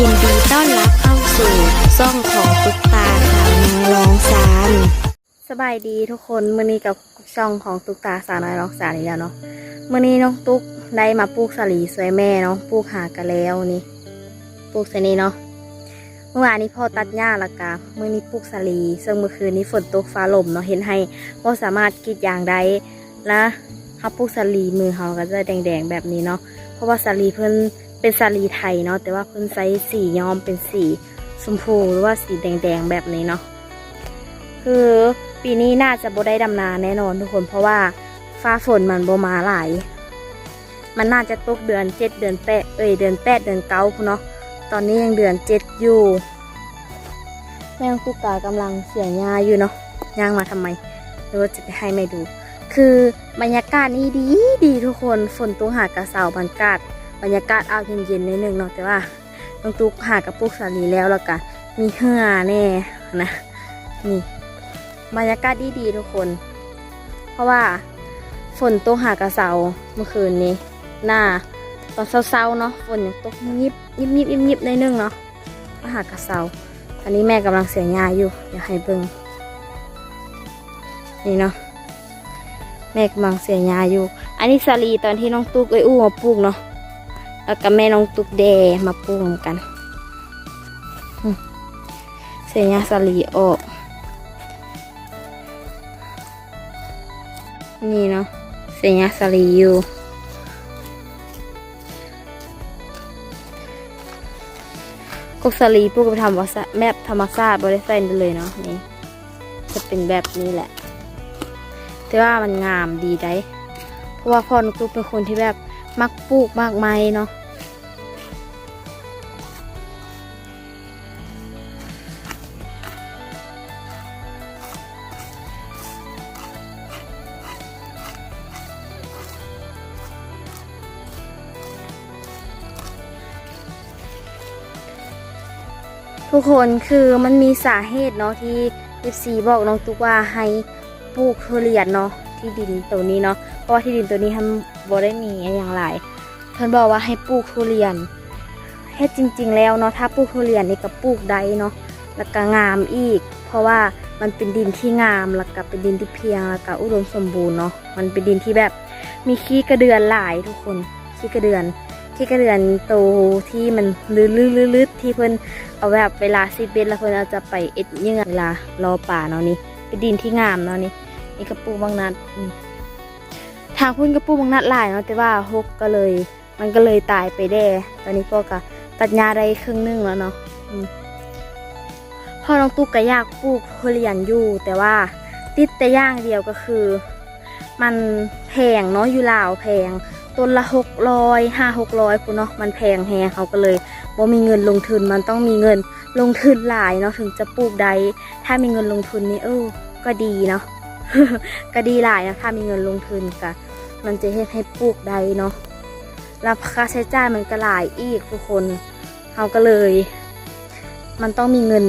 ยินดีต้อนรับเข้าสู่ซ่องของตุ๊กตาสาวน้อยร้องซานสบายดีทุกคนมื้อนี้กับช่องของตุ๊กตาสาวน้อยร้องซานอีกแล้วเนาะมื้อนี้น้องตุ๊กได้มาปลูกสลีสวยแม่เนาะปลูกหากันแล้วนี่ปลูกเสนีเนาะเมื่อวานนี้พ่อตัดหญ้าละกะมื้อนี้ปลูกสลีซึ่งเมื่อคืนนี้ฝนตกฟ้าลมเนาะเห็นให้พ่สามารถกรีดยางได้และเขาปลูกสลีมือเขาก็จะแดงๆแบบนี้เนาะเพราะว่าสลีเพิ่น เป็นสาลีไทยเนาะแต่ว่าเพิ่นใช้สีย้อมเป็นสีชมพูหรือว่าสีแดงๆแบบนี้เนาะคือปีนี้น่าจะบ่ได้ดำนาแน่นอนทุกคนเพราะว่าฟ้าฝนมันบ่มาหลาย มันน่าจะตกเดือนเจ็ดเดือนแปดเอ้ยเดือนแปดเดือนเก้าพู้นเนาะตอนนี้ยังเดือนเจ็ดอยู่แม่งกุกกากำลังเสียหญ้าอยู่เนาะย่างมาทำไมหรือว่าจะไปให้ไม่ดู คือบรรยากาศนี่ดีดีทุกคนฝนตกหากระเสาบรรยากาศ บรรยากาศเอาเย็นๆนิดนึงเนาะแต่ว่าน้องตุ๊กหากระปุกสาลีแล้วแล้วก็มีเหือแน่นะนี่บรรยากาศดีๆทุกคน เพราะว่าฝนตกหากระเสาเมื่อคืนนี้ หน้าตอนเศร้าๆเนาะฝนยังตกยิบยิบยิบยิบยิบในนึงเนาะหากระเสาตอนนี้แม่กำลังเสียงาอยู่อยากให้เบิ่งนี่เนาะแม่กำลังเสียงาอยู่ อันนี้สาลีตอนที่น้องตุ๊กเอ้ยอู้มาปลูกเนาะ แล้วก็แม่น้องตุ๊กแดมาปรุงกันเสียสลีออก นี่เนาะเสียสลีอยู่กกสลีปลูกไปทำวัสแบบธรรมชาติบริใส่ได้เลยเนาะนี่จะเป็นแบบนี้แหละ แต่ว่ามันงามดีได้ เพราะว่าพ่อนุกตุกเป็นคนที่แบบมักปลูกมากไม้เนาะ ทุกคนคือมันมีสาเหตุเนาะที่ FC บอกน้องตุ๊กว่าให้ปลูกทุเรียนเนาะที่ดินตัวนี้เนาะเพราะว่าที่ดินตัวนี้ทำบ่ได้มีอย่างไรเพิ่นบอกว่าให้ปลูกทุเรียนแท้จริง ๆ แล้วเนาะถ้าปลูกทุเรียนนี่ก็ปลูกได้เนาะแล้วก็งามอีก เพราะว่ามันเป็นดินที่งามแล้วก็เป็นดินที่เพียงแล้วก็อุดมสมบูรณ์เนาะมันเป็นดินที่แบบมีขี้กระเดือนหลายทุกคนขี้กระเดือน ขี้กระเดือนโตที่มันลื่นๆๆที่เพิ่นเอาแบบเวลาซีเบสแล้วเพื่อนเอาจะไปเอ็ดเยื่อเวลารอป่าเนาะนี่เป็นดินที่งามเนาะนี่นี่กระปูบางนัดทางพุ่นกระปูบางนัดหลายเนาะแต่ว่าฮกก็เลย มันก็เลยตายไปแด้ตอนนี้พ่อก็ตัดหญ้าได้ครึ่งหนึงแล้วเนาะพ่อน้องตุ๊กก็อยากปลูกทุเรียนอยู่ แต่ว่าติดแต่ย่างเดียวก็คือ มันแพงเนาะอยู่ลาวแพง ต้นละหกร้อยห้าหกร้อยคุณเนาะมันแพงแฮงเขาก็เลยว่ามีเงินลงทุนมันต้องมีเงินลงทุนหลายเนาะถึงจะปลูกได้ถ้ามีเงินลงทุนนี่เออก็ดีเนาะก็ดีหลายนะถ้ามีเงินลงทุนกะมันจะเฮ็ดให้ปลูกได้เนาะแล้วค่าใช้จ่ายมันก็หลายอีกทุกคนเขาก็เลย มันต้องมีเงิน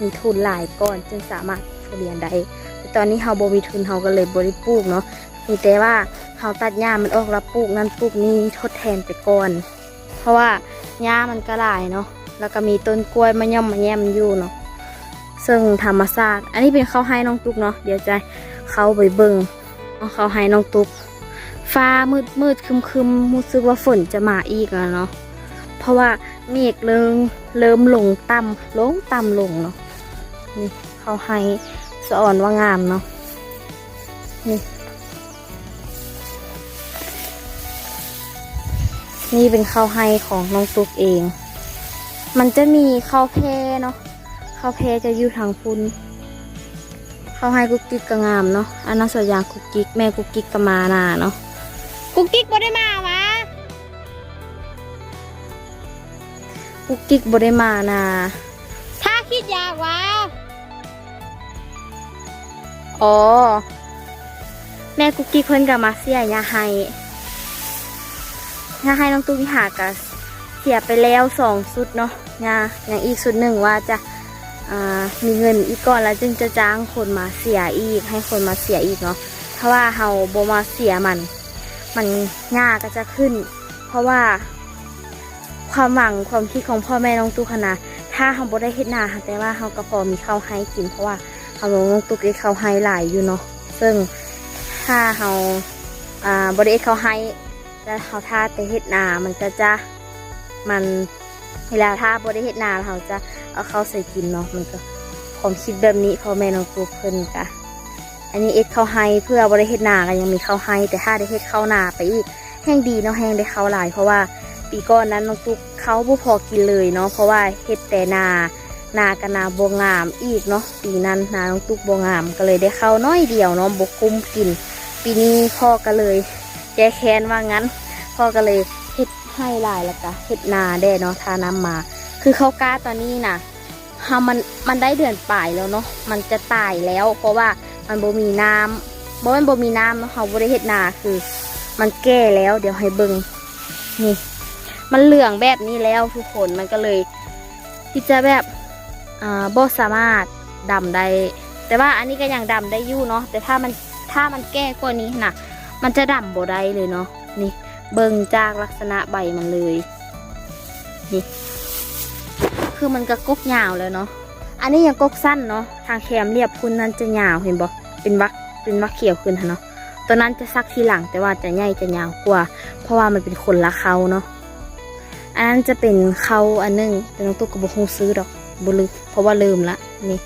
มีทุนหลายก่อนจึงสามารถเรียนได้แต่ตอนนี้เขาบ่มีทุนเขาก็เลยบริปลูกเนาะมีแต่ว่า เขาตัดหญ้ามันออกแล้วปลูกนั่นปลูกนี่ทดแทนไปก่อน เพราะว่าหญ้ามันก็หลายเนาะแล้วก็มีต้นกล้วยมะย่อมมะแยมอยู่เนาะซึ่งธรรมชาติอันนี้เป็นเขาให้น้องตุ๊กเนาะเดี๋ยวจะเขาไปเบิ่งเขาให้น้องตุ๊กฟ้ามืดมืดคึมคึมรู้สึกว่าฝนจะมาอีกแล้วเนาะเพราะว่าเมฆเริ่มเริ่มลงต่ำลงต่ำลงเนาะนี่เขาให้สะอ่อนว่างามเนาะนี่ นี่เป็นข้าวให้ของน้องตุ๊กเอง มันจะมีข้าวแพรเนาะข้าวแพรจะอยู่ทางพุนข้าวให้กุ๊กกิ๊กก็งามเนาะอันนั้นส่วนยางกุ๊กกิ๊กแม่กุ๊กกิ๊กก็มาหนาเนาะกุ๊กกิ๊กบ่ได้มาวะกุ๊กกิ๊กบ่ได้มานาถ้าคิดอยากวะอ๋อแม่กุ๊กกิ๊กเพิ่นกับมาเสียยาให้ ถ้าให้น้องตุ้มหากัเสียไปแล้วสองสุดเนาะนะอย่างอีกสุดหนึ่งว่าจะมีเงินอีกก่อนแล้วจึงจะจ้างคนมาเสียอีกให้คนมาเสียอีกเนาะเพราะว่าเฮาโบมาเสียมัน มันหญ้าก็จะขึ้น เพราะว่าความหวังความคิดของพ่อแม่น้องตุ๊กนนะถ้าเฮาโบได้เฮ็ดนาค่ะแต่ว่าเฮาก็พอมีข้าวให้กิน เพราะว่าเฮาน้องตุ๊กได้ข้าวให้หลายอยู่เนาะซึ่งถ้าเฮาอ่าบ่ได้เข้าวให้ แล้วเฮาท่าแต่เฮ็ดนา มันก็จะมันเวลาถ้าบ่ได้เฮ็ดนาเราจะเอาข้าวใส่กินเนาะมันก็ความคิดแบบนี้พอแม่น้องตุ๊กเพิ่นก็อันนี้เอ็ดข้าวให้เพื่อบ่ได้เฮ็ดนาก็ยังมีข้าวให้แต่ถ้าได้เฮ็ดข้าวนาไปอีกแห้งดีเนาะแห้งได้ข้าวหลาย เพราะว่าปีก่อนนั้นน้องตุ๊กเขาบ่พอกินเลยเนาะเพราะว่าเฮ็ดแต่นานากับนาบวงามอีกเนาะปีนั้นนาน้องตุ๊กบวงามก็เลยได้เข้าวน้อยเดียวเนาะบกคุ้มกิน ปีนี้พ่อก็เลย แก้แค้นว่างั้น พ่อก็เลยเฮ็ดให้ลายแล้วก็เฮ็ดนาได้เนาะทาน้ำมา คือเขากล้าตอนนี้น่ะฮามันมันได้เดือนปลายแล้วเนาะมันจะตายแล้ว เพราะว่ามันบ่มีน้ำบ่ม่นบ่มีน้ำเนาะเฮาบ่ได้เฮ็ดนาคือ มันแก่แล้วเดี๋ยวให้เบิ่งนี่ มันเหลืองแบบนี้แล้วทุกคนมันก็เลยที่จะแบบอ่าบ่สามารถดำได้แต่ว่าอันนี้ก็ยังดำได้อยู่เนาะแต่ถ้ามันถ้ามันแก้กว่านี้นะ มันจะดำบ่ได้เลยเนาะนี่เบิ่งจากลักษณะใบมันเลยนี่คือมันก็กกยาวแล้วเนาะอันนี้ยังกกสั้นเนาะทางแคมเรียบคุณนั้นจะยาวเห็นบ่เป็นวักเป็นวักเขียวขึ้นหั่นเนาะตัวนั้นจะซักทีหลังแต่ว่าจะใหญ่จะยาวกว่า เพราะว่ามันเป็นคนละเขาเนาะอันนั้นจะเป็นเขาอันหนึงแต่น้องตุ๊กก็บอกคงซื้อดอกบุลึกเพราะว่าลืมละนี่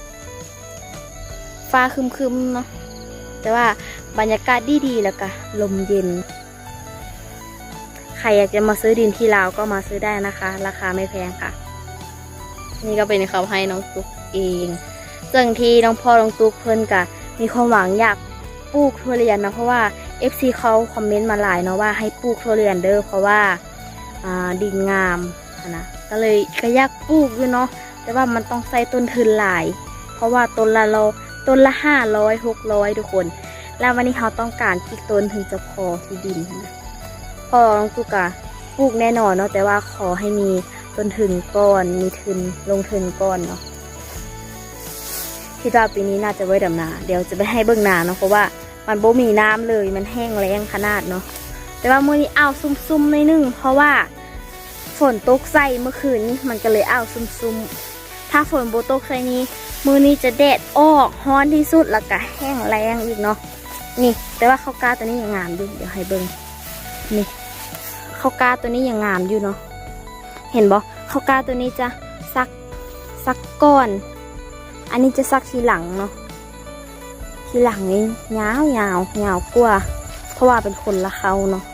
ฟ้าคึมๆเนาะ แต่ว่าบรรยากาศดีๆแล้วก็ลมเย็น ใครอยากจะมาซื้อดินที่ลาวก็มาซื้อได้นะคะ ราคาไม่แพงค่ะ นี่ก็เป็นเขาให้น้องตุ๊กเองซึ่งที่น้องพ่อน้องตุ๊กเพิ่นกะมีความหวังอยากปลูกทุเรียนนะเพราะว่า FC เขาคอมเมนต์มาหลายเนาะว่าให้ปลูกทุเรียนเด้อเพราะว่าาดินงามนะก็เลยก็อยากปลูกอยู่เนาะแต่ว่ามันต้องใส่ต้นทุนหลาย เพราะว่าต้นละเรา ต้นละห้าร้อยหกร้อยทุกคน แล้ววันนี้เราต้องการกี่ต้นถึงจะพอที่ดินนะพอน้องตุกะปลูกแน่นอนเนาะแต่ว่าขอให้มีต้นทุนก่อนมีทุนลงทุนก่อนเนาะคิดว่าปีนี้น่าจะไว้ดำนา เดี๋ยวจะไปให้เบิ่งนาเนาะเพราะว่ามันบ่มีน้ำเลยมันแห้งแล้งขนาดเนาะแต่ว่ามื้อนี้อ้าวซุ่มๆหน่อยนึงเพราะว่าฝนตกใส่เมื่อคืนนี้มันก็เลยอ้าวซุ่มๆ ถ้าฝนโบตกใส่นี้ มือนี้จะแดดออกฮ้อนที่สุดแล้วก็แห้งแรงอีกเนาะนี่ แต่ว่าข้าวกล้าตัวนี้ยังงามอยู่เดี๋ยวให้เบิ่งนี่ข้าวกล้าตัวนี้ยังงามอยู่เนาะเห็นบ่ข้าวกล้าตัวนี้จะซักซักก้อน อันนี้จะซักทีหลังเนาะทีหลังนี้ยาวยาวยาวกว่าเพราะว่าเป็นคนละเขาเนาะ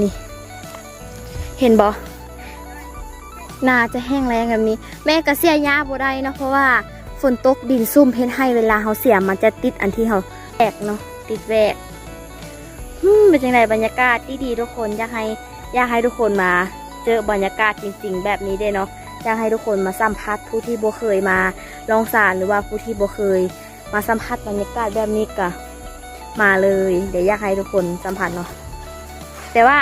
นี่ เห็นบอ นาจะแห้งแรงแบบนี้ แม่ก็เสียยาบ่ได้เนาะเพราะว่าฝนตกดินซุ่มเพ้นให้เวลาเขาเสียมันจะติดอันที่เขาแอกเนาะติดแวกเป็นยังไงบรรยากาศที่ดีทุกคนอยากให้อยากให้ทุกคนมา เจอบรรยากาศจริง ๆ แบบนี้เด้เนาะอยากให้ทุกคนมาสัมผัสผู้ที่บ่เคยมาลองสารหรือว่าผู้ที่บ่เคย มาสัมผัสบรรยากาศแบบนี้กะมาเลย เดี๋ยวอยากให้ทุกคนสัมผัสเนาะแต่ว่า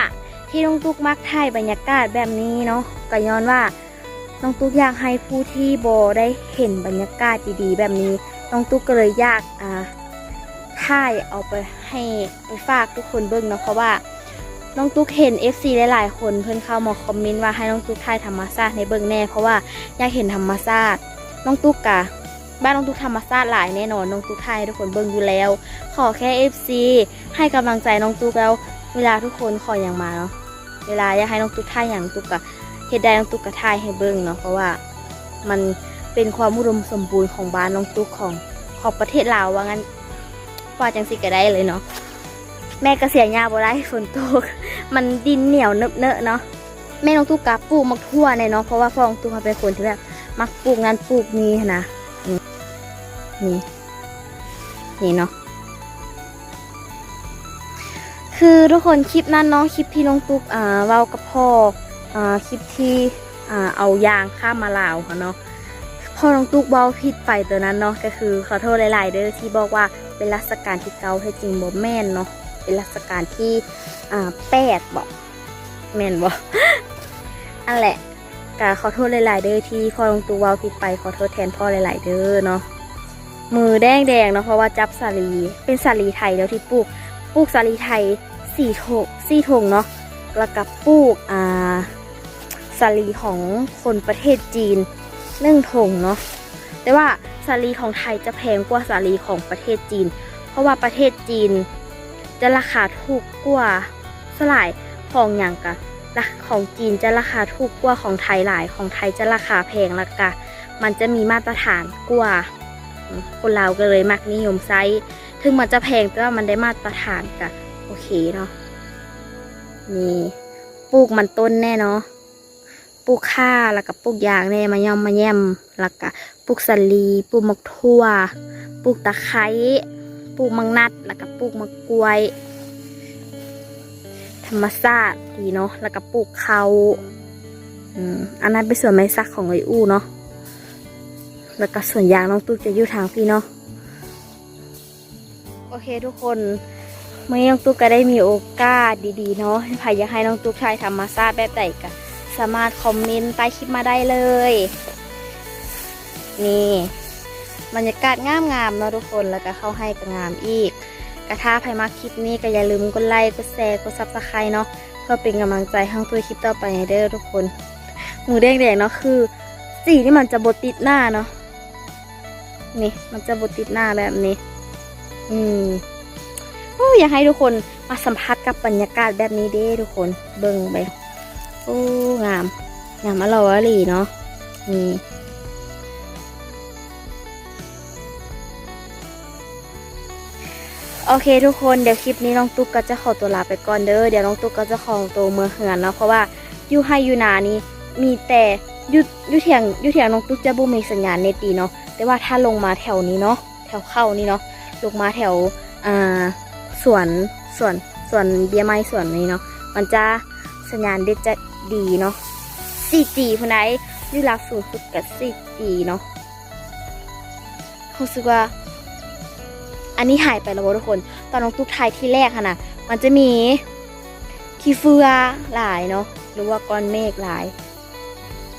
ที่น้องตุ๊กมักถ่ายบรรยากาศแบบนี้เนาะก็ย้อนว่าน้องตุ๊กอยากให้ผู้ที่โบได้เห็นบรรยากาศดีๆ แบบนี้น้องตุ๊กก็เลยอยากอ่าถ่ายเอาไปให้ไปฝากทุกคนเบิ่งเนาะเพราะว่าน้องตุ๊กเห็น FC หลายๆคนเพิ่อนเข้ามาคอมเมนต์ว่าให้น้องตุ๊กถ่ายธรรมชาติในเบิ่งแน่ เพราะว่าอยากเห็นธรรมชาติน้องตุ๊กกะบ้านน้องตุ๊กธรรมชาติหลายแน่นอนน้องตุ๊กถ่ายทุกคนเบิ่งอยู่แล้ว ขอแค่ FC ให้กำลังใจน้องตุ๊กแล้ว เวลาทุกคนขออย่างมาเนาะ เวลาอยากให้น้องตุ๊กท่ายอย่างตุ๊กกะเฮ็ดได้น้องตุ๊กกะท่ายให้เบิ่งเนาะเพราะว่ามันเป็นความอุดมสมบูรณ์ของบ้านน้องตุ๊กของของประเทศลาวว่างั้นว่าจังสิก็ได้เลยเนาะแม่ก็เสียหญ้าบ่ได้ฝนตก มันดินเหนียวเนอะเนอะเนาะแม่น้องตุ๊กกะปลูกมักทั่วในเนาะเพราะว่าพ่อน้องตุ๊กเป็นคนที่แบบมักปลูกงานปลูกนี้นะนี่นี่เนาะ คือทุกคนคลิปนั้นเนาะคลิปที่น้องตุ๊กอ่าเว้ากับพ่ออ่าคลิปที่อ่าเอายางข้ามมาลาวค่ะเนาะพ่อน้องตุ๊กเว้าผิดไปตัวนั้นเนาะก็คือขอโทษหลาย ๆ เด้อที่บอกว่าเป็นรัชกาลที่เก้าแท้จริงบ่แม่นเนาะเป็นรัชกาลที่อ่าแปดบอกแม่นบ่อันแหละก็ขอโทษหลาย ๆ เด้อที่พ่อน้องตุ๊กเว้าผิดไปขอโทษแทนพ่อหลาย ๆ เด้อเนาะมือแดงๆเนาะเพราะว่าจับสาลีเป็นสาลีไทยแล้วที่ปลูกปลูกสาลีไทย สี่ถงสี่ถงเนาะแล้วกับปลูกอ่าสาลีของคนประเทศจีนหนึ่งถงเนาะแต่ว่าสาลีของไทยจะแพงกว่าสาลีของประเทศจีน เพราะว่าประเทศจีน จะราคาถูกกว่าสลายของอย่างกะราของจีนจะราคาถูกกว่าของไทยหลายของไทยจะราคาแพงละกะมันจะมีมาตรฐานกว่า คนเราก็เลยมักนิยมไซส์ถึงมันจะแพงแต่ว่ามันได้มาตรฐานกะ เคเนาะนี่ปลูกมันต้นแน่เนาะปลูกข้าแล้วก็ปลูกยางแน่มาย่อมมาแย่มแล้วก็ปลูกสลีปลูกมะทั่วปลูกตะไคร้ปลูกมังนัด แล้วก็ปลูกมะกรวย ธรรมชาติดีเนาะแล้วก็ปลูกเขาอันนั้นเป็นส่วนไม้สักของไออู้เนาะแล้วก็ส่วนยางน้องตุ๊กจะอยู่ทางพี่เนาะโอเคทุกคน เมื่อน้องตุ๊กก็ได้มีโอกาสดีๆเนาะใครอยากให้น้องตุ๊กถ่ายธรรมชาติแบบไหนก็สามารถคอมเมนต์ใต้คลิปมาได้เลย นี่บรรยากาศงามงามๆเนาะทุกคนแล้วก็เข้าให้ก็งามอีกกระทาใครมาคลิปนี้ก็อย่าลืมกดไลค์กดแชร์กดซับสไครต์เนาะเพื่อเป็นกำลังใจให้ตัวคลิปต่อไปเด้อทุกคนหมูแดงๆเนาะคือสีที่มันจะบดติดหน้าเนาะนี่มันจะบดติดหน้าแบบนี้ อืม อ้อยากให้ทุกคนมาสัมผัสกับบรรยากาศแบบนี้เด้ทุกคนเบิ่งไปโอ้งามงามอร่อยอร่อยเนาะนี่โอเคทุกคนเดี๋ยวคลิปนี้น้องตุ๊กก็จะขอตัวลาไปก่อนเด้อเดี๋ยวน้องตุ๊กก็จะขอตัวเมืองเหือนเนาะเพราะว่าอยู่ให้อยู่นานี่มีแต่อยุยุเถียงอยุเถียงน้องตุ๊กจะบ่มีสัญญาณเน็ตดีเนาะแต่ว่าถ้าลงมาแถวนี้เนาะแถวเข้านี่เนาะลงมาแถวอ่า สวนสวนสวนเบียร์ไม้สวนนี้เนาะมันจะสัญญาณเด็ดจะดีเนาะ 4G พุ่นไดอยู่รับสูงสุดกับ 4G เนาะรู้สึกว่า อันนี้หายไปแล้วว้ยทุกคน ตอนน้องตุ๊กไทยที่แรกค่ะนะมันจะมีขี้เฟือหลายเนาะหรือว่าก้อนเมฆหลาย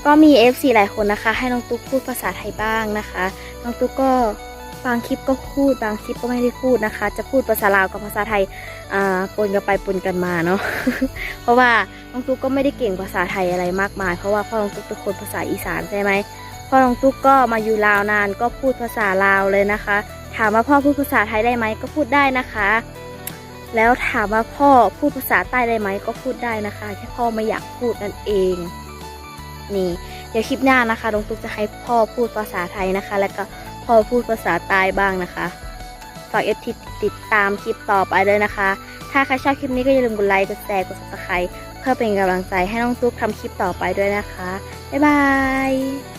ก็มี FC หลายคนนะคะ ให้น้องตุ๊กพูดภาษาไทยบ้างนะคะ น้องตุ๊กก็ บางคลิปก็พูดบางคลิปก็ไม่ได้พูดนะคะ จะพูดภาษาลาวกับภาษาไทยอ่าปนกันไปปนกันมาเนาะเพราะว่าน้องตุ๊กก็ไม่ได้เก่งภาษาไทยอะไรมากมาย เพราะว่าพ่อน้องตุ๊กเป็นคนภาษาอีสานใช่ไหมพ่อน้องตุ๊กก็มาอยู่ลาวนานก็พูดภาษาลาวเลยนะคะ ถามว่าพ่อพูดภาษาไทยได้ไหมก็พูดได้นะคะ แล้วถามว่าพ่อพูดภาษาใต้ได้ไหมก็พูดได้นะคะแค่พ่อไม่อยากพูดนั่นเองนี่เดี๋ยวคลิปหน้านะคะน้องตุ๊กจะให้พ่อพูดภาษาไทยนะคะ แล้วก็ พอพูดภาษาใต้บ้างนะคะฝากเอฟทีติดตามคลิปต่อไปเลยนะคะ ถ้าใครชอบคลิปนี้ก็อย่าลืมกดไลค์กดแชร์กดซับสไครต์เพื่อเป็นกำลังใจให้น้องตุ๊กทำคลิปต่อไปด้วยนะคะ บ๊ายบาย